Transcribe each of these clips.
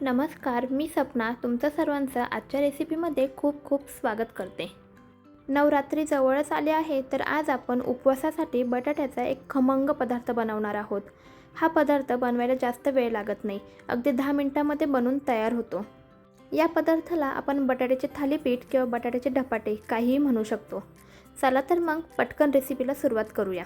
नमस्कार मी सपना तुमचं सर्वांचं आजच्या रेसिपीमध्ये खूप खूप स्वागत करते. नवरात्री जवळच आले आहे तर आज आपण उपवासासाठी बटाट्याचा एक खमंग पदार्थ बनवणार आहोत. हा पदार्थ बनवायला जास्त वेळ लागत नाही अगदी दहा मिनटामध्ये बनून तयार होतो. या पदार्थाला आपण बटाट्याचे थालीपीठ किंवा बटाट्याचे ढपाटे काहीही म्हणू शकतो. चला तर मग पटकन रेसिपीला सुरुवात करूया.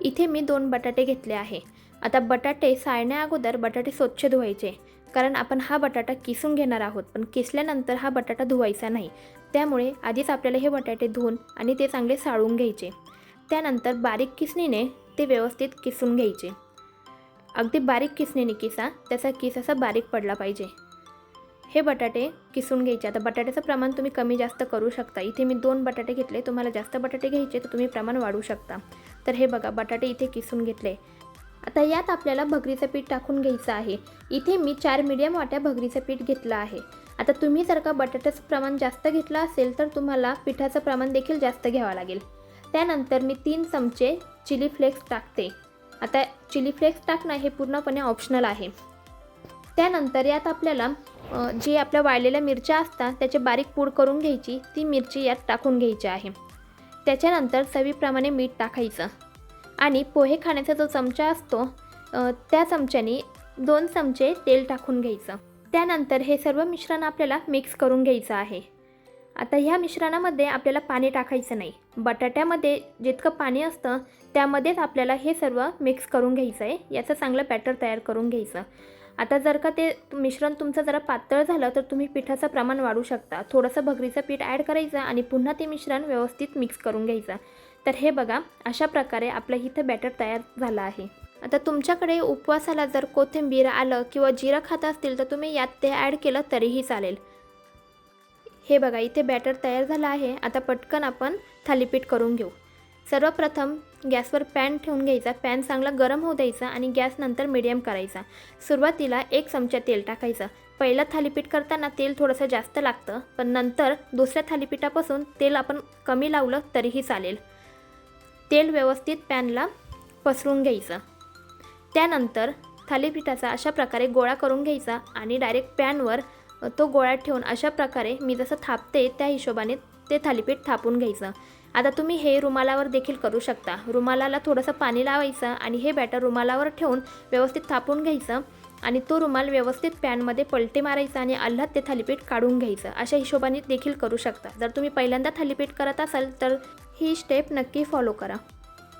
इथे मी दोन बटाटे घेतले आहे. आता बटाटे साळण्या अगोदर बटाटे स्वच्छ धुवायचे. कारण आपण हा बटाटा किसून घेणार आहोत पण किसल्यानंतर हा बटाटा धुवायचा नाही. त्यामुळे आधीच आपल्याला हे बटाटे धुवून आणि ते चांगले साळून घ्यायचे. त्यानंतर बारीक किसणीने ते व्यवस्थित किसून घ्यायचे. अगदी बारीक किसणीने किसा त्याचा किस असा बारीक पडला पाहिजे. हे बटाटे किसून घ्यायचे. आता बटाट्याचं प्रमाण तुम्ही कमी जास्त करू शकता. इथे मी दोन बटाटे घेतले. तुम्हाला जास्त बटाटे घ्यायचे तर तुम्ही प्रमाण वाढवू शकता. तर हे बघा बटाटे इथे किसून घेतले. आता यात आपल्याला भगरीचं पीठ टाकून घ्यायचं आहे. इथे मी चार मीडियम वाट्या भगरीचं पीठ घेतलं आहे. आता तुम्ही जर का बटाट्याचं प्रमाण जास्त घेतलं असेल तर तुम्हाला पिठाचं प्रमाण देखील जास्त घ्यावं लागेल. त्यानंतर मी तीन चमचे चिली फ्लेक्स टाकते. आता चिली फ्लेक्स टाकणं हे पूर्णपणे ऑप्शनल आहे. त्यानंतर यात आपल्याला जे जी आपल्या वाळलेल्या मिरच्या असतात त्याचे बारीक पूड करून घ्यायची. ती मिरची यात टाकून घ्यायची आहे. त्याच्यानंतर चवीप्रमाणे मीठ टाकायचं. आणि पोहे खाण्याचा जो चमचा असतो त्या चमच्याने दोन चमचे तेल टाकून घ्यायचं. त्यानंतर हे सर्व मिश्रण आपल्याला मिक्स करून घ्यायचं आहे. आता ह्या मिश्रणामध्ये आपल्याला पाणी टाकायचं नाही. बटाट्यामध्ये जितकं पाणी असतं त्यामध्येच आपल्याला हे सर्व मिक्स करून घ्यायचं आहे याचं चांगलं बॅटर तयार करून घ्यायचं. आता जर का ते मिश्रण तुमचं जरा पातळ झालं तर तुम्ही पिठाचं प्रमाण वाढू शकता. थोडंसं भगरीचं पीठ ॲड करायचं आणि पुन्हा ते मिश्रण व्यवस्थित मिक्स करून घ्यायचं. तर हे बघा अशा प्रकारे आपलं इथं बॅटर तयार झालं आहे. आता तुमच्याकडे उपवासाला जर कोथिंबीर आलं किंवा जिरं खात असतील तर तुम्ही यात ते ॲड केलं तरीही चालेल. हे बघा इथे बॅटर तयार झालं आहे. आता पटकन आपण थालीपीठ करून घेऊ. सर्वप्रथम गॅसवर पॅन ठेवून घ्यायचा. पॅन चांगला गरम होऊ द्यायचा आणि गॅस नंतर मिडियम करायचा. सुरुवातीला एक चमचा तेल टाकायचं. पहिलं थालीपीठ करताना तेल थोडंसं जास्त लागतं पण नंतर दुसऱ्या थालीपीठापासून तेल आपण कमी लावलं तरीही चालेल. तेल व्यवस्थित पॅनला पसरून घ्यायचं. त्यानंतर थालीपीठाचा अशा प्रकारे गोळा करून घ्यायचा आणि डायरेक्ट पॅनवर तो गोळा ठेवून अशा प्रकारे मी जसं थापते त्या हिशोबाने ते थालीपीठ थापून घ्यायचं. आता तुम्ही हे रुमालावर देखील करू शकता. रुमालाला थोडंसं पाणी लावायचं आणि हे बॅटर रुमालावर ठेवून व्यवस्थित थापून घ्यायचं आणि तो रुमाल व्यवस्थित पॅनमध्ये पलटी मारायचा आणि अल्हात ते थालीपीठ काढून घ्यायचं. अशा हिशोबाने देखील करू शकता. जर तुम्ही पहिल्यांदा थालीपीठ करत असाल तर ही स्टेप नक्की फॉलो करा.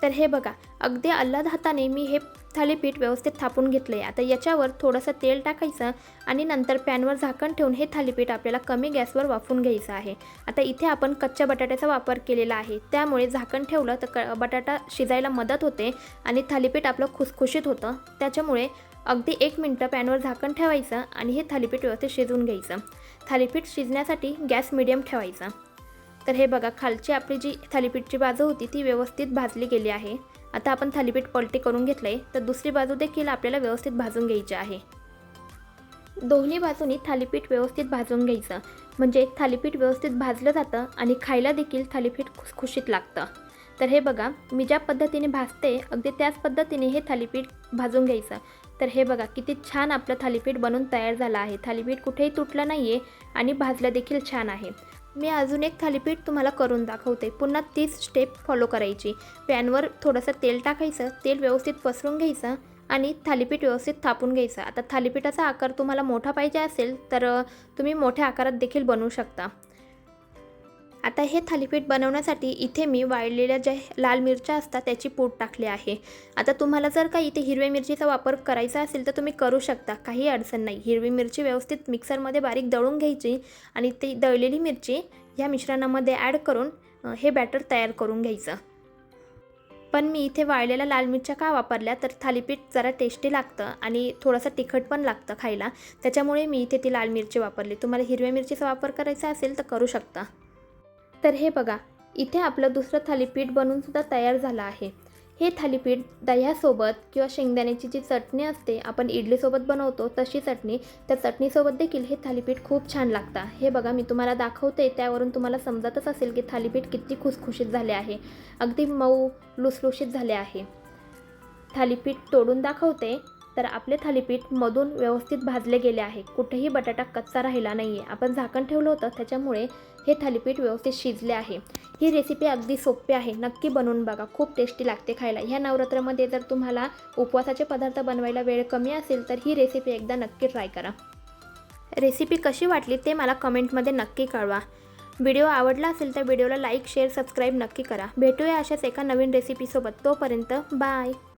तर हे बघा अगदी अल्लाद हाताने मी हे थालीपीठ व्यवस्थित थापून घेतलं आहे आता याच्यावर थोडंसं तेल टाकायचं आणि नंतर पॅनवर झाकण ठेवून हे थालीपीठ आपल्याला कमी गॅसवर वाफवून घ्यायचं आहे. आता इथे आपण कच्च्या बटाट्याचा वापर केलेला आहे. त्यामुळे झाकण ठेवलं तर क बटाटा शिजायला मदत होते आणि थालीपीठ आपलं खुसखुशीत होतं. त्याच्यामुळे अगदी एक मिनटं पॅनवर झाकण ठेवायचं आणि हे थालीपीठ व्यवस्थित शिजवून घ्यायचं. थालीपीठ शिजण्यासाठी गॅस मिडियम ठेवायचा. तर हे बघा खालची आपली जी थालीपीठची बाजू होती ती व्यवस्थित भाजली गेली आहे. आता आपण थालीपीठ पलटी करून घेतलं आहे तर दुसरी बाजू देखील आपल्याला व्यवस्थित भाजून घ्यायची आहे. दोन्ही बाजूनी थालीपीठ व्यवस्थित भाजून घ्यायचं. म्हणजे थालीपीठ व्यवस्थित भाजलं जातं आणि खायला देखील थालीपीठ खुसखुशीत लागतं. तर हे बघा मी ज्या पद्धतीने भाजते अगदी त्याच पद्धतीने हे थालीपीठ भाजून घ्यायचं. तर हे बघा किती छान आपलं थालीपीठ बनून तयार झालं आहे. थालीपीठ कुठेही तुटलं नाही आहे आणि भाजलं देखील छान आहे. मी अजून एक थालीपीठ तुम्हाला करून दाखवते. पुन्हा तीच स्टेप फॉलो करायची. पॅनवर थोडंसं तेल टाकायचं तेल व्यवस्थित पसरून घ्यायचं आणि थालीपीठ व्यवस्थित थापून घ्यायचं. आता थालीपीठाचा आकार तुम्हाला मोठा पाहिजे असेल तर तुम्ही मोठ्या आकारात देखील बनवू शकता. आता हे थालीपीठ बनवण्यासाठी इथे मी वाळलेल्या ज्या लाल मिरच्या असतात त्याची पूड टाकली आहे. आता तुम्हाला जर का इथे हिरव्या मिरचीचा वापर करायचा असेल तर तुम्ही करू शकता. काही अडचण नाही. हिरवी मिरची व्यवस्थित मिक्सरमध्ये बारीक दळून घ्यायची आणि ती दळलेली मिरची ह्या मिश्रणामध्ये ॲड करून हे बॅटर तयार करून घ्यायचं. पण मी इथे वाळलेल्या लाल मिरच्या का वापरल्या? तर थालीपीठ जरा टेस्टी लागतं आणि थोडंसं तिखट पण लागतं खायला. त्याच्यामुळे मी इथे ती लाल मिरची वापरली. तुम्हाला हिरव्या मिरचीचा वापर करायचा असेल तर करू शकता. तर हे बघा इथे आपलं दुसरं थालीपीठ बनूनसुद्धा तयार झालं आहे. हे थालीपीठ दह्यासोबत किंवा शेंगदाण्याची जी चटणी असते आपण इडलीसोबत बनवतो तशी चटणी. त्या चटणीसोबत देखील हे थालीपीठ खूप छान लागतं. हे बघा मी तुम्हाला दाखवते. त्यावरून तुम्हाला समजतच असेल की थालीपीठ किती खुसखुशीत झाले आहे. अगदी मऊ लुसलुशीत झाले आहे. थालीपीठ तोडून दाखवते. तर आपले थालीपीठ मधून व्यवस्थित भाजले गेले आहे. कुठेही बटाटा कच्चा राहिला नाही आहे आपण झाकण ठेवलं होतं. त्याच्यामुळे हे थालीपीठ व्यवस्थित शिजले आहे. ही रेसिपी अगदी सोपी आहे. नक्की बनवून बघा. खूप टेस्टी लागते खायला. ह्या नवरात्रामध्ये जर तुम्हाला उपवासाचे पदार्थ बनवायला वेळ कमी असेल तर ही रेसिपी एकदा नक्की ट्राय करा. रेसिपी कशी वाटली ते मला कमेंटमध्ये नक्की कळवा. व्हिडिओ आवडला असेल तर व्हिडिओला लाईक शेअर सबस्क्राईब नक्की करा. भेटूया अशाच एका नवीन रेसिपीसोबत तोपर्यंत बाय